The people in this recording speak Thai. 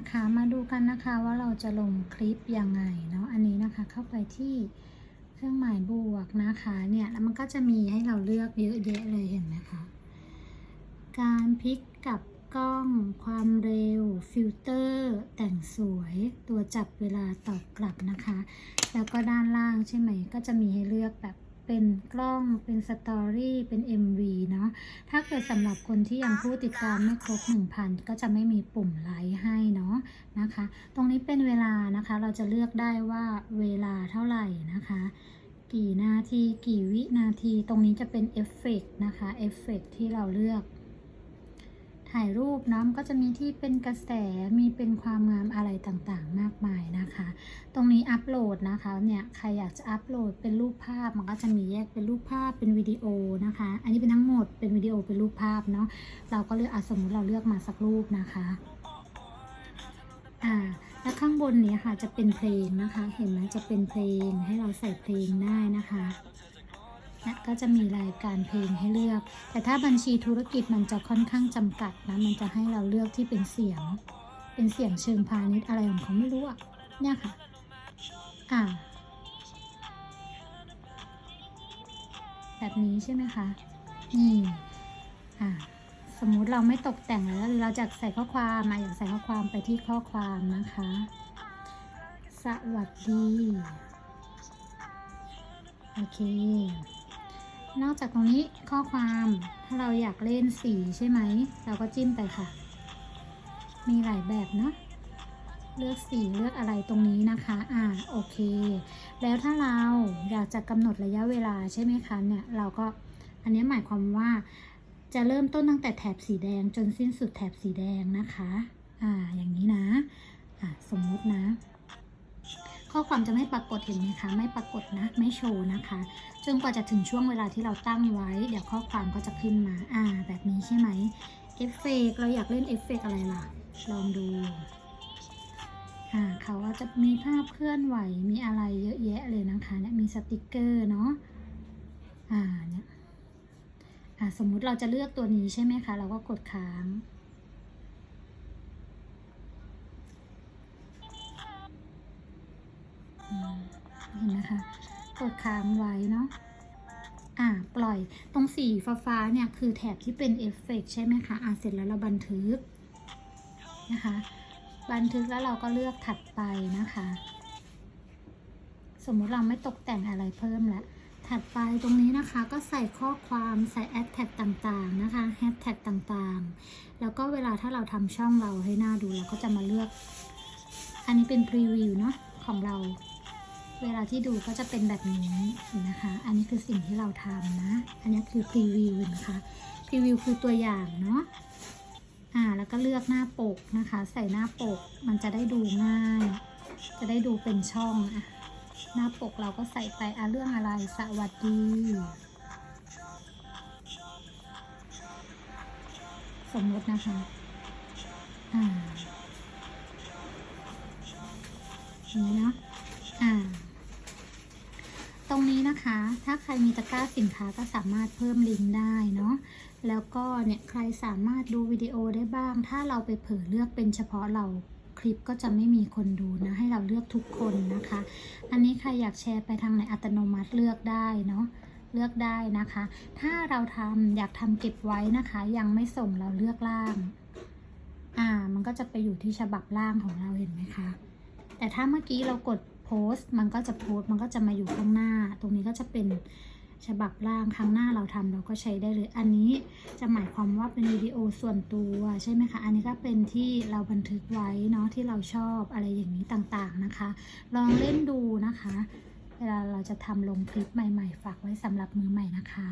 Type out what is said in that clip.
นะคะ มาดูกันนะคะว่าเราจะลงคลิปยังไงเนาะอันนี้นะคะเข้าไปที่เครื่องหมายบวกนะคะเนี่ยแล้วมันก็จะมีให้เราเลือกเยอะแยะเลยเห็นไหมคะการพลิกกับกล้องความเร็ว ฟิลเตอร์ แต่งสวยตัวจับเวลาตอบกลับนะคะ แล้วก็ด้านล่างใช่ไหมก็จะมีให้เลือกแบบ เป็นกล้องเป็นสตอรี่เป็น MV เนาะถ้าเกิดสำหรับคนที่ยังผู้ติดตามไม่ครบ 1,000 ก็จะไม่มีปุ่มไลค์ให้เนาะนะคะ ตรงนี้เป็นเวลานะคะเราจะเลือกได้ว่าเวลาเท่าไหร่นะคะกี่นาทีกี่วินาที ตรงนี้จะเป็นเอฟเฟกต์นะคะเอฟเฟกต์ที่เราเลือก ถ่ายรูปเนาะก็จะมีที่เป็นกระแสมีเป็นความงามอะไรต่างๆ มากมายนะคะ ตรงนี้อัปโหลดนะคะเนี่ยใครอยากจะอัปโหลดเป็นรูปภาพมันก็จะมีแยกเป็นรูปภาพเป็นวิดีโอนะคะ อันนี้เป็นทั้งหมดเป็นวิดีโอเป็นรูปภาพเนาะเราก็เลือกอสมมติเราเลือกมาสักรูปนะคะอ่าแล้วข้างบนนี้ค่ะจะเป็นเพลงนะคะ เห็นไหมจะเป็นเพลงให้เราใส่เพลงได้นะคะ และก็จะมีรายการเพลงให้เลือก แต่ถ้าบัญชีธุรกิจมันจะค่อนข้างจำกัดนะ มันจะให้เราเลือกที่เป็นเสียง เป็นเสียงเชิงพาณิชย์อะไรของเขาไม่รู้อะเนี่ยค่ะ อ่า แบบนี้ใช่ไหมคะ นี่ อ่า สมมุติเราไม่ตกแต่งแล้ว เราจะใส่ข้อความมาอยากใส่ข้อความไปที่ข้อความนะคะ สวัสดี โอเค นอกจากตรงนี้ข้อความถ้าเราอยากเล่นสีใช่ไหม เราก็จิ้มไปค่ะ มีหลายแบบเนาะเลือกสีเลือกอะไรตรงนี้นะคะ อ่า โอเค แล้วถ้าเราอยากจะกำหนดระยะเวลาใช่ไหมคะ เนี่ย เราก็ อันนี้หมายความว่า จะเริ่มต้นตั้งแต่แถบสีแดงจนสิ้นสุดแถบสีแดงนะคะ อ่า อย่างนี้นะ อ่าสมมุตินะ ข้อความจะไม่ปรากฏเห็นไหมคะ ไม่ปรากฏนะ ไม่โชว์นะคะ จนกว่าจะถึงช่วงเวลาที่เราตั้งไว้ เดี๋ยวข้อความก็จะขึ้นมา อ่า แบบนี้ใช่ไหม เอฟเฟกเราอยากเล่นเอฟเฟกอะไรล่ะ ลองดูอ่าเขาก็จะมีภาพเคลื่อนไหว มีอะไรเยอะแยะเลยนะคะเนี่ย มีสติกเกอร์เนาะ อ่า เนี่ย อ่า สมมุติเราจะเลือกตัวนี้ใช่ไหมคะ เราก็กดค้าง เห็นไหมคะกดค้างไว้เนาะอ่าปล่อยตรงสีฟ้าๆเนี่ยคือแถบที่เป็นเอฟเฟกต์ใช่ไหมคะอ่าเสร็จแล้วเราบันทึกนะคะ บันทึกแล้วเราก็เลือกถัดไปนะคะ สมมุติเราไม่ตกแต่งอะไรเพิ่มแล้วถัดไปตรงนี้นะคะก็ใส่ข้อความใส่แอดแท็กต่างๆนะคะแฮชแท็กต่างๆ แล้วก็เวลาถ้าเราทำช่องเราให้หน่าดูเราก็จะมาเลือก อันนี้เป็นพรีวิวเนาะของเรา เวลาที่ดูก็จะเป็นแบบนี้นะคะ อันนี้คือสิ่งที่เราทำนะ อันนี้คือพรีวิวนะคะพรีวิวคือตัวอย่างเนาะอ่าแล้วก็เลือกหน้าปกนะคะ ใส่หน้าปกมันจะได้ดูง่าย จะได้ดูเป็นช่องอะหน้าปกเราก็ใส่ไปอะเรื่องอะไรสวัสดีสมมตินะคะ อ่าอย่างนี้เนาะอ่า รงนี้นะคะ ถ้าใครมีตะกร้าสินค้าก็สามารถเพิ่มลิงก์ได้เนาะ แล้วก็เนี่ยใครสามารถดูวิดีโอได้บ้าง ถ้าเราไปเผลอเลือกเป็นเฉพาะเราคลิปก็จะไม่มีคนดูนะ ให้เราเลือกทุกคนนะคะ อันนี้ใครอยากแชร์ไปทางไหนอัตโนมัติเลือกได้เนาะเลือกได้นะคะ ถ้าเราทำอยากทำเก็บไว้นะคะ ยังไม่ส่งเราเลือกล่าง อ่า มันก็จะไปอยู่ที่ฉบับล่างของเราเห็นไหมคะ แต่ถ้าเมื่อกี้เรากด พสต์ มันก็จะโพสต์ มันก็จะมาอยู่ข้างหน้า ตรงนี้ก็จะเป็นฉบับล่างข้างหน้าเราทำเราก็ใช้ได้เลย อันนี้จะหมายความว่าเป็นวิดีโอส่วนตัวใช่ไหมคะ อันนี้ก็เป็นที่เราบันทึกไว้เนาะที่เราชอบอะไรอย่างนี้ต่างๆนะคะ ลองเล่นดูนะคะ เวลาเราจะทำลงคลิปใหม่ ๆ ฝากไว้สำหรับมือใหม่นะคะ